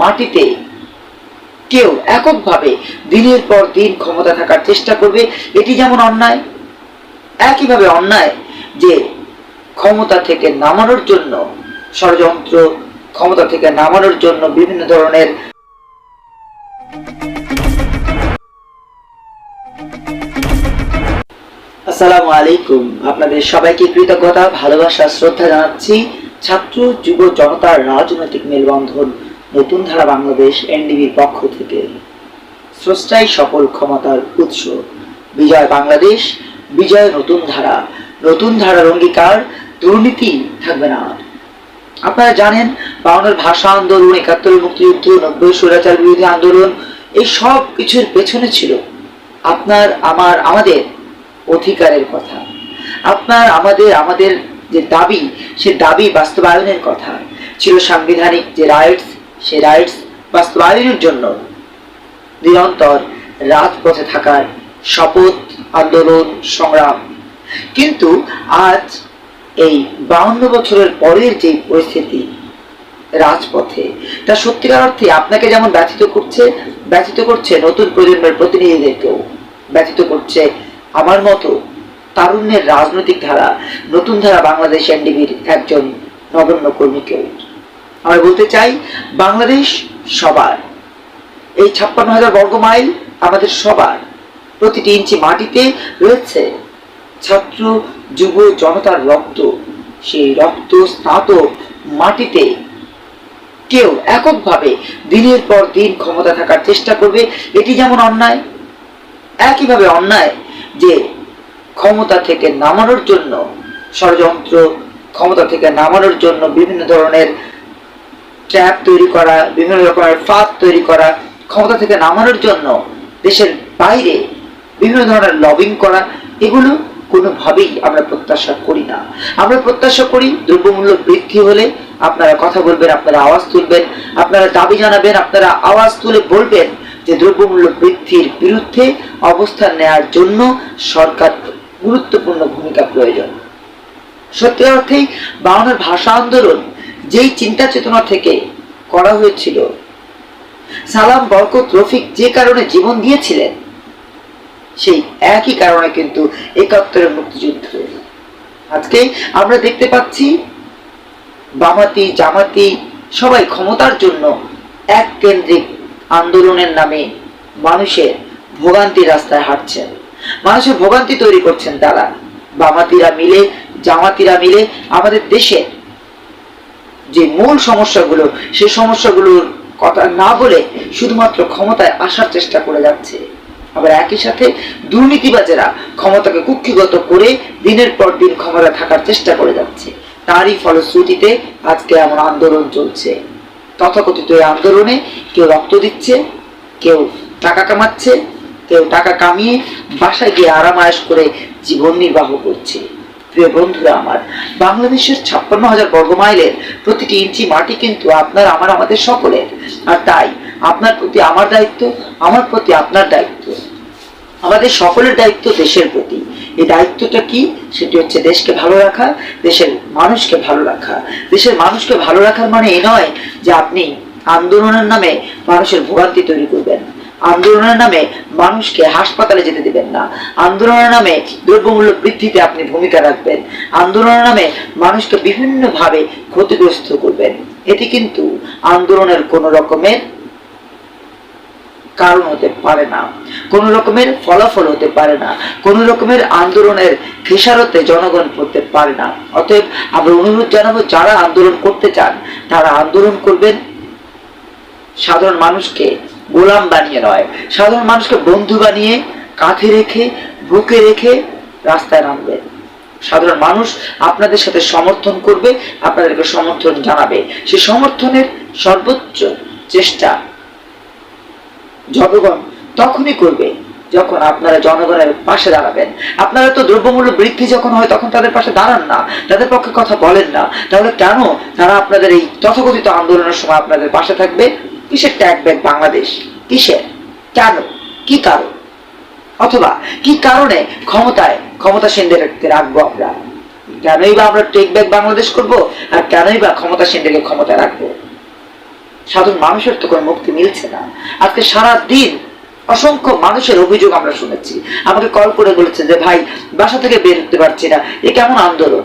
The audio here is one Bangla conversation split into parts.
মাটিতে। কেউ এককভাবে দিনের পর দিন ক্ষমতা থাকার চেষ্টা করবে, এটি যেমন অন্যায়, একইভাবে অন্যায় যে ক্ষমতা থেকে নামানোর জন্য ষড়যন্ত্র, ক্ষমতা থেকে নামানোর জন্য বিভিন্ন ধরনের আসসালামু আলাইকুম। আপনাদের সবাইকে কৃতজ্ঞতা, ভালোবাসা, শ্রদ্ধা জানাচ্ছি। ছাত্র, যুব জনতার রাজনৈতিক মেলবন্ধন নতুন ধারা বাংলাদেশ এনডিবির পক্ষ থেকে। স্রষ্টাই সকল ক্ষমতার উৎস। বিজয় বাংলাদেশ, বিজয় নতুন ধারা। নতুন ধারার অঙ্গীকার, দুর্নীতি থাকবে না। আপনারা জানেন বাউনের ভাষা আন্দোলন একাত্তরের মুক্তিযুদ্ধ, নব্বই স্বৈরাচার বিরোধী আন্দোলন, এই সব কিছুর পেছনে ছিল আপনার, আমার, আমাদের অধিকারের কথা। আপনার, আমাদের আমাদের যে দাবি, সে দাবি বাস্তবায়নের কথা। ছিল সাংবিধানিক যে রাইটস সে রাইটস বাস্তবায়নের জন্য নিরন্তর রাজপথে থাকার শপথ, আন্দোলন, সংগ্রাম। কিন্তু আজ এই বাউন্ন বছরের পরের যে পরিস্থিতি রাজপথে, তা সত্যিকার অর্থে আপনাকে যেমন ব্যথিত করছে ব্যথিত করছে নতুন প্রজন্মের প্রতিনিধিদেরকেও। ব্যথিত করছে আমার মতো তারুণ্যের রাজনৈতিক ধারা, নতুন ধারা বাংলাদেশ এনডিবির একজন নগণ্য কর্মীকেও। আমরা বলতে চাই, বাংলাদেশ সবার। এই ছাপ্পান্ন হাজার বর্গ মাইল আমাদের সবার। প্রতিটি ইঞ্চি মাটিতে রয়েছে ছাত্র যুব জনতার রক্ত। সেই রক্ত স্নাত মাটিতে কেউ এককভাবে দিনের পর দিন ক্ষমতা থাকার চেষ্টা করবে, এটি যেমন অন্যায়, একইভাবে অন্যায় যে ক্ষমতা থেকে নামানোর জন্য ষড়যন্ত্র, ক্ষমতা থেকে নামানোর জন্য বিভিন্ন ধরনের ট্র্যাপ তৈরি করা, বিভিন্ন রকমের ফাঁদ তৈরি করা, ক্ষমতা থেকে নামানোর জন্য দেশের বাইরে বিভিন্ন ধরনের লবিং করা, এগুলো কোনোভাবেই আমরা প্রত্যাশা করি না। আমরা প্রত্যাশা করি দ্রব্যমূল্য বৃদ্ধি হলে আপনারা কথা বলবেন, আপনারা আওয়াজ তুলবেন, আপনারা দাবি জানাবেন, আপনারা আওয়াজ তুলে বলবেন যে দ্রব্যমূল্য বৃদ্ধির বিরুদ্ধে অবস্থান নেওয়ার জন্য সরকার গুরুত্বপূর্ণ ভূমিকা প্রয়োজন। সত্যি অর্থেই বাংলার ভাষা আন্দোলন যেই চিন্তা চেতনা থেকে করা হয়েছিল, সালাম, বরকত, রফিক যে কারণে জীবন দিয়েছিলেন, সেই একই কারণে কিন্তু একাত্তরের মুক্তিযুদ্ধ। আজকে আমরা দেখতে পাচ্ছি, বামাতি, জামাতি সবাই ক্ষমতার জন্য এক কেন্দ্রিক আন্দোলনের নামে মানুষের ভোগান্তি রাস্তায় হাঁটছেন। মানুষের ভোগান্তি তৈরি করছেন তারা। বামাতিরা মিলে, জামাতিরা মিলে আমাদের দেশের যে মূল সমস্যাগুলো, সে সমস্যাগুলোর কথা না বলে শুধুমাত্র ক্ষমতায় আসার চেষ্টা করে যাচ্ছে। আবার একই সাথে দুর্নীতিবাজেরা ক্ষমতাকে কুক্ষিগত করে দিনের পর দিন ক্ষমতা থাকার চেষ্টা করে যাচ্ছে। তারই ফলশ্রুতিতে আজকে এমন আন্দোলন চলছে। তথাকথিত এই আন্দোলনে কেউ রক্ত দিচ্ছে, কেউ টাকা কামাচ্ছে, কেউ টাকা কামিয়ে বাসায় গিয়ে আরাম আয়েশ করে জীবন নির্বাহ করছে। প্রিয় বন্ধুরা আমার, বাংলাদেশের ছাপ্পান্ন হাজার বর্গ মাইলের প্রতিটি ইঞ্চি মাটি কিন্তু আপনার, আমার, আমাদের সকলের। আর তাই আপনার প্রতি আমার দায়িত্ব, আমার প্রতি আপনার দায়িত্ব। আমাদের সকলের দায়িত্ব দেশের প্রতি। এই দায়িত্বটা কি? সেটি হচ্ছে দেশকে ভালো রাখা, দেশের মানুষকে ভালো রাখা। দেশের মানুষকে ভালো রাখার মানে এ নয় যে আপনি আন্দোলনের নামে মানুষের ভোগান্তি তৈরি করবেন। আন্দোলনের নামে মানুষকে হাসপাতালে যেতে দিবেন না। আন্দোলনের নামে দ্রব্যমূল্য বৃদ্ধিতে আপনি ভূমিকা রাখবেন। আন্দোলনের নামে মানুষকে বিভিন্নভাবে ক্ষতিগ্রস্ত করবেন। এটি কিন্তু আন্দোলনের কোনো রকমের কারণ হতে পারে না। কোন রকমের ফলাফল হতে পারে না। কোন রকমের আন্দোলনের খেসারতে জনগণ পড়তে পারে না। অতএব আমরা অনুরোধ জানাব, যারা আন্দোলন করতে চান, তারা আন্দোলন করবেন। সাধারণ মানুষকে গোলাম বানিয়ে নয়। সাধারণ মানুষকে বন্ধু বানিয়ে কাঁধে রেখে, বুকে রেখে রাস্তায় নামবেন সাধারণ মানুষ আপনাদের সাথে সমর্থন করবে, আপনাদেরকে সমর্থন জানাবে। সে সমর্থনের সর্বোচ্চ চেষ্টা জনগণ তখনই করবে যখন আপনারা জনগণের পাশে দাঁড়াবেন। আপনারা তো দ্রব্যমূল্য বৃদ্ধি যখন হয় তখন তাদের পাশে দাঁড়ান না, তাদের পক্ষে কথা বলেন না। তাহলে কেন তারা আপনাদের এই তথাকথিত আন্দোলনের সময় আপনাদের পাশে থাকবে? কিসের ট্যাগ ব্যাগ বাংলাদেশ? কিসের? কেন? কি কারণ? অথবা কি কারণে ক্ষমতায় ক্ষমতাসীনদেরকে রাখব আমরা? কেনই বা আমরা টেক ব্যাক বাংলাদেশ করব? আর কেনই বা ক্ষমতাসীনদেরকে ক্ষমতায় রাখব? সাধারণ মানুষের তো কোনো মুক্তি মিলছে না। আজকে সারা দিন অসংখ্য মানুষের অভিযোগ আমরা শুনেছি। আমাকে কল করে বলেছে যে, ভাই, বাসা থেকে বের হতে পারছি না। এ কেমন আন্দোলন?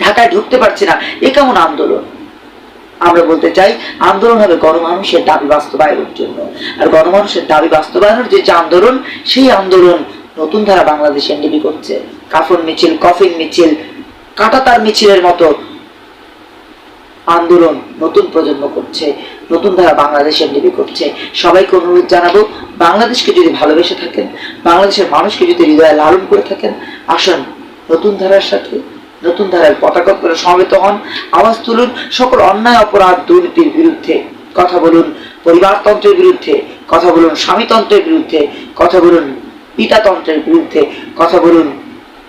ঢাকায় ঢুকতে পারছি না। এ কেমন আন্দোলন? আমরা বলতে চাই, আন্দোলন হবে গণমানুষের দাবি বাস্তবায়নের জন্য। আর গণমানুষের দাবি বাস্তবায়নের যে আন্দোলন, সেই আন্দোলন নতুন ধারা বাংলাদেশ এনডিবি করছে কাফন মিছিল, কফিন মিছিল, কাটাতার মিছিলের মতো আন্দোলন নতুন প্রজন্ম করছে, নতুন ধারা বাংলাদেশ এনডিবি করছে সবাইকে অনুরোধ জানাব, বাংলাদেশকে যদি ভালোবেসে থাকেন, বাংলাদেশের মানুষকে যদি হৃদয়ে লালন করে থাকেন, আসুন নতুন ধারার সাথে নতুন ধারার পতাকা করে সমবেত হন। আওয়াজ তুলুন সকল অন্যায়, অপরাধ, দুর্নীতির বিরুদ্ধে। কথা বলুন পরিবারতন্ত্রের বিরুদ্ধে। কথা বলুন স্বামীতন্ত্রের বিরুদ্ধে। কথা বলুন পিতাতন্ত্রের বিরুদ্ধে। কথা বলুন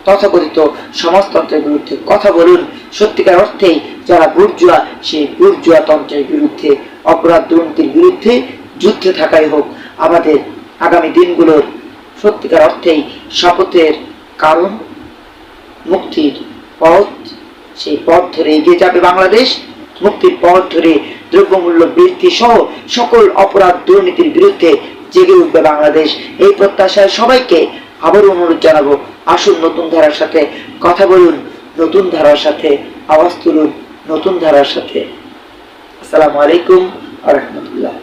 তথাকথিত সমাজতন্ত্রের বিরুদ্ধে। কথা বলুন সত্যিকার অর্থেই যারা বুর্জুয়া, সেই বুর্জুয়া তন্ত্রের বিরুদ্ধে। অপরাধ, দুর্নীতির বিরুদ্ধে যুদ্ধে থাকাই হোক আমাদের আগামী দিনগুলোর সত্যিকার অর্থেই শপথের কারণ, মুক্তির পথ, সেই পথ ধরে এগিয়ে যাবে বাংলাদেশ। মুক্তির পথ ধরে দ্রব্যমূল্য বৃদ্ধি সহ সকল অপরাধ দুর্নীতির বিরুদ্ধে জেগে উঠবে বাংলাদেশ। এই প্রত্যাশায় সবাইকে আবার অনুরোধ জানাব, আসুন নতুন ধারার সাথে কথা বলুন, নতুন ধারার সাথে আওয়াজ তুলুন, নতুন ধারার সাথে। আসসালামু আলাইকুম আ রহমতুল্লাহ।